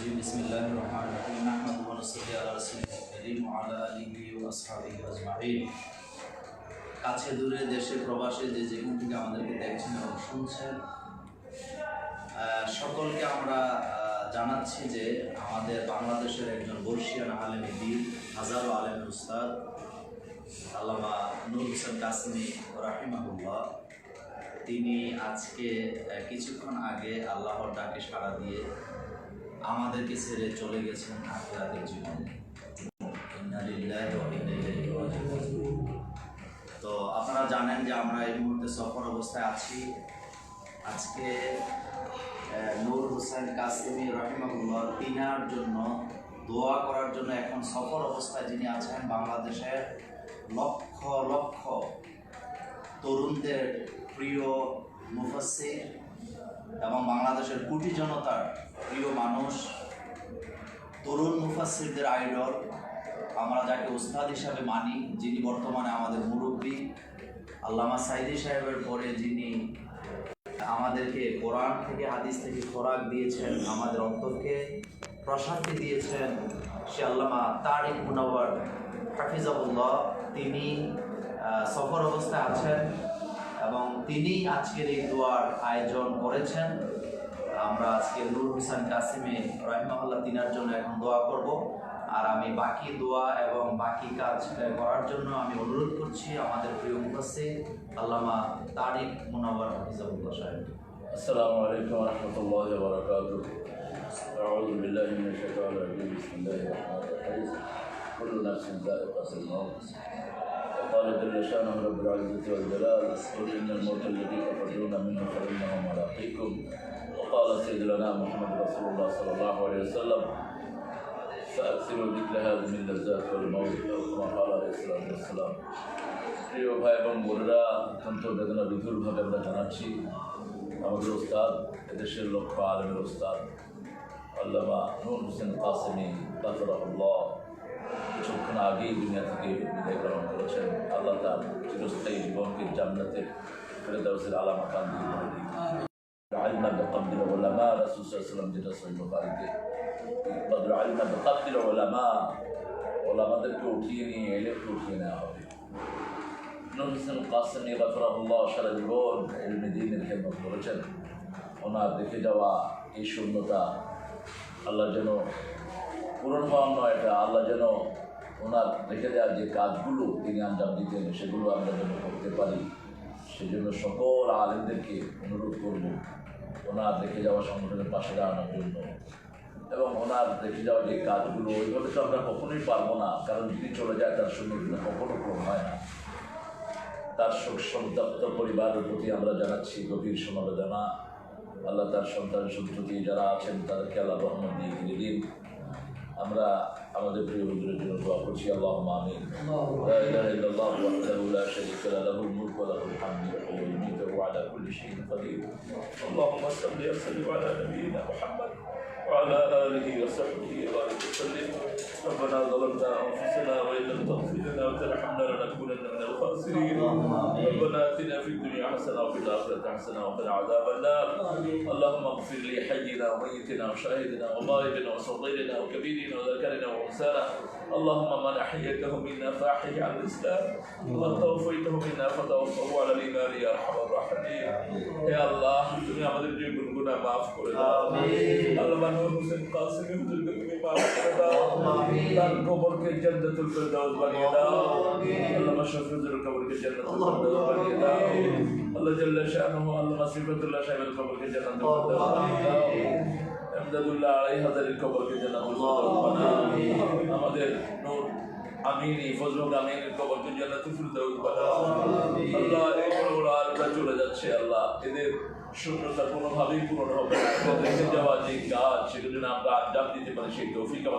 الرجيم بسم الله الرحمن الرحيم نحمد ونصلي على رسوله الكريم وعلى آله وأصحابه أجمعين কাছে দূরে দেশে প্রবাসে যে যেখান থেকে আমাদেরকে দেখছেন এবং শুনছেন আহ, সকলকে আমরা আহ, জানাচ্ছি যে আমাদের বাংলাদেশের একজন বর্ষিয়ান আলেম দিন হাজারো আলেমের উস্তাদ আল্লামা নুর হোসেন কাসমি রাহিমাহুল্লাহ তিনি আজকে আহ, কিছুক্ষণ আগে আল্লাহর ডাকে সাড়া দিয়ে আমাদেরকে ছেড়ে চলে গেছেন আখিরাতের জীবনে। তো আপনারা জানেন যে আমরা এই মুহূর্তে সফর অবস্থায় আছি আজকে নূর হোসেন কাসিমি রহিমাহুল্লাহ তিনার জন্য দোয়া করার জন্য এখন সফর অবস্থায় যিনি আছেন বাংলাদেশের লক্ষ লক্ষ তরুণদের প্রিয় মুফাসির এবং বাংলাদেশের কোটি জনতার প্রিয় মানুষ, তরুণ মুফাসিরদের আইডল, আমরা যাকে উস্তাদ হিসাবে মানি, যিনি বর্তমানে আমাদের মুরব্বী, আল্লামা সাইদি সাহেবের পরে যিনি আমাদেরকে কোরআন থেকে, হাদিস থেকে খোরাক দিয়েছেন, আমাদের অন্তরকে প্রশান্তি দিয়েছেন, সে আল্লামা তারিক মুনাওয়ার হাফিজাবুল্লাহ তিনি সফর অবস্থায় আছেন। তিনি আজকের এই দোয়ার আয়োজন করেছেন আমরা আজকে নূর হোসেন কাসিমে রহিমাহুল্লাহ তিনার জন্য এখন দোয়া করব আর আমি বাকি দোয়া এবং বাকি কাজ করার জন্য আমি অনুরোধ করছি আমাদের প্রিয় মুফাসসির আল্লামা তারিক মুনাওয়ার হাফিজাবুল্লাহ সাহেব السلام عليكم ورحمة الله وبركاته أعوذ بالله من الشيطان الرجيم بسم الله الرحمن الرحيم كل نفس ذائقة الموت وقال جل شانه رب العزة والجلال قل إن الموت الذي تفرون منه فإنه ملاقيكم وقال سيدنا محمد رسول الله صلى الله عليه وسلم فأكثروا ذكر هذه من اللذات والموت أو كما قال عليه الصلاة والسلام প্রিয় ভাই এবং বোনেরা অত্যন্ত বেদনা বিধুরভাবে আমরা জানাচ্ছি আমাদের ওস্তাদ এদেশের লক্ষ্য আলমের ওস্তাদ আল্লামা নুর হোসেন কাসেমি কাতরাহুল্লাহ কিছুক্ষণ আগেই দুনিয়া থেকে বিদায় গ্রহণ করেছেন আল্লাহ তার চিরস্থায়ী জীবনকে জান্নাতের ফেরদাউসের আলামা কান্দি করে দিন علم بقبض العلماء رسول صلى الله عليه وسلم যেটা সহিহ বুখারীতে قد علم بقبض العلماء ওলামাদেরকে উঠিয়ে নিয়ে এলেকে উঠিয়ে নেওয়া হবে নূর হোসেন কাসেমি গফরাহুল্লাহ সারা জীবন এলমে দিনের খেদমত করেছেন ওনার দেখে যাওয়া এই শূন্যতা আল্লাহ যেন পূরণ হওয়ার নয়, এটা আল্লাহ যেন ওনার দেখে যাওয়ার যে কাজগুলো তিনি আঞ্জাম দিতেন, সেগুলো আমরা যেন করতে পারি। সেজন্য সকল আলেমদেরকে অনুরোধ করব, ওনার দেখে যাওয়া সংগঠনের পাশে দাঁড়ানোর জন্য। এবং ওনার দেখে যাওয়া যে কাজগুলো, ওইভাবে তো আমরা কখনোই পারব না, কারণ যদি চলে যায় তার সঙ্গে কখনো পূরণ হয় না। তার শোক সন্তপ্ত পরিবারের প্রতি আমরা জানাচ্ছি গভীর সমবেদনা। আল্লাহ তার সন্তান সন্ততি যারা আছেন, তাদেরকে আল্লাহ রহমান দিয়ে দিন। আমরা আমাদের প্রিয় হুজুরের জন্য দোয়া করছি আল্লাহ আমিন لا إله إلا الله وحده لا شريك له له الملك وله الحمد وهو يميت وعلى كل شيء قدير. اللهم صل وسلم على نبينا محمد. وعلى آله وصحبه وبارك وسلم ربنا ظلمنا أنفسنا وإن لم تغفر لنا وترحمنا لنكونن من الخاسرين ربنا آتنا في الدنيا حسنة وفي الآخرة حسنة وقنا عذاب النار اللهم اغفر لي حينا وميتنا وشاهدنا وغائبنا وصغيرنا وكبيرنا وذكرنا وأنثانا اللهم من أحييته منا فأحيه على الإسلام ومن توفيته منا فتوفه على الإيمان يا أرحم الراحمين يا الله তুমি আমাদের যে গুণগুণা মাফ করে দাও আল্লাহ মানুষ হোসেন কাসিমি হুজুরকে তুমি মাফ করে দাও। তার কবরকে জান্নাতুল ফেরদাউস বানিয়ে দাও। আল্লাহ মাশরাফি হুজুরের কবরকে জান্নাতুল ফেরদাউস বানিয়ে দাও। আল্লাহ জাল্লা শানুহু আল্লাহ মাসিফাতুল্লাহ সাহেবের কবরকে জান্নাতুল ফেরদাউস বানিয়ে দাও। আমদাদুল্লাহ আলাই হাজারের কবরকে জান্নাতুল ফেরদাউস বানাও আমাদের নূর আমিনী ফজলুল আমিনের কবরকে জান্নাতুল ফেরদাউস বানাও যাচ্ছে আল্লাহ। এদের শূন্যতা কোনোভাবেই পূরণ হবে না। রেখে যাওয়া যে কাজ সেটা যেন আমরা আঞ্জাম দিতে পারি সেই তৌফিক দাও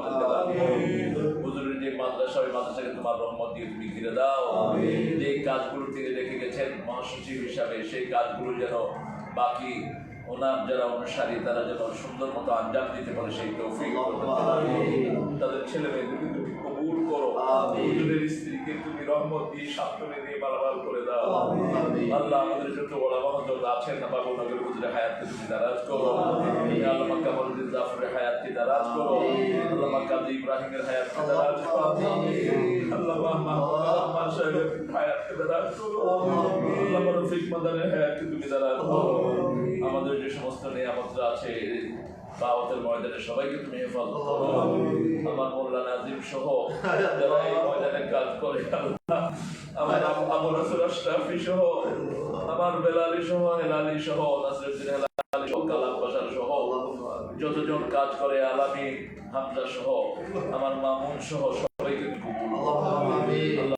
হুজুরের যে মাদ্রাসা ওই মাদ্রাসাকে তোমার রহমত দিয়ে তুমি ঘিরে দাও। যে কাজগুলো তিনি রেখে গেছেন মহাসচিব হিসাবে সেই কাজগুলো যেন বাকি ওনার যারা অনুসারী তারা যেন সুন্দর মতো আঞ্জাম দিতে পারে সেই তৌফিক তাদের ছেলে মেয়েদেরকে তুমি কবুল করো। হুজুরের স্ত্রী দিকে তুমি রহমত দিয়ে সান্ত্বনে দিয়ে মালামাল করে দাও। আল্লাহ আমাদের যত বড় মহজল আছেন না বাবু নগর হুজুরে হায়াতকে তুমি দারাজ করো। আল্লাহ মাক্কা মসজিদ জাফরের হায়াতকে দারাজ করো। আল্লাহ মাক্কা ইব্রাহিমের হায়াতকে দারাজ করো। আল্লাহ আমাদের যে সমস্ত আছে দাওয়াতের ময়দানে সবাইকে তুমি আমার মোল্লা নাজিম সহ যারা এই ময়দানে কাজ করে। আমার আশরাফি সহ আমার বেলালি সহ হেলালি সহ নাসরুদ্দিন হেলালি সহ কালাম সহ যতজন কাজ করে আলামী হামজা সহ আমার মামুন সহ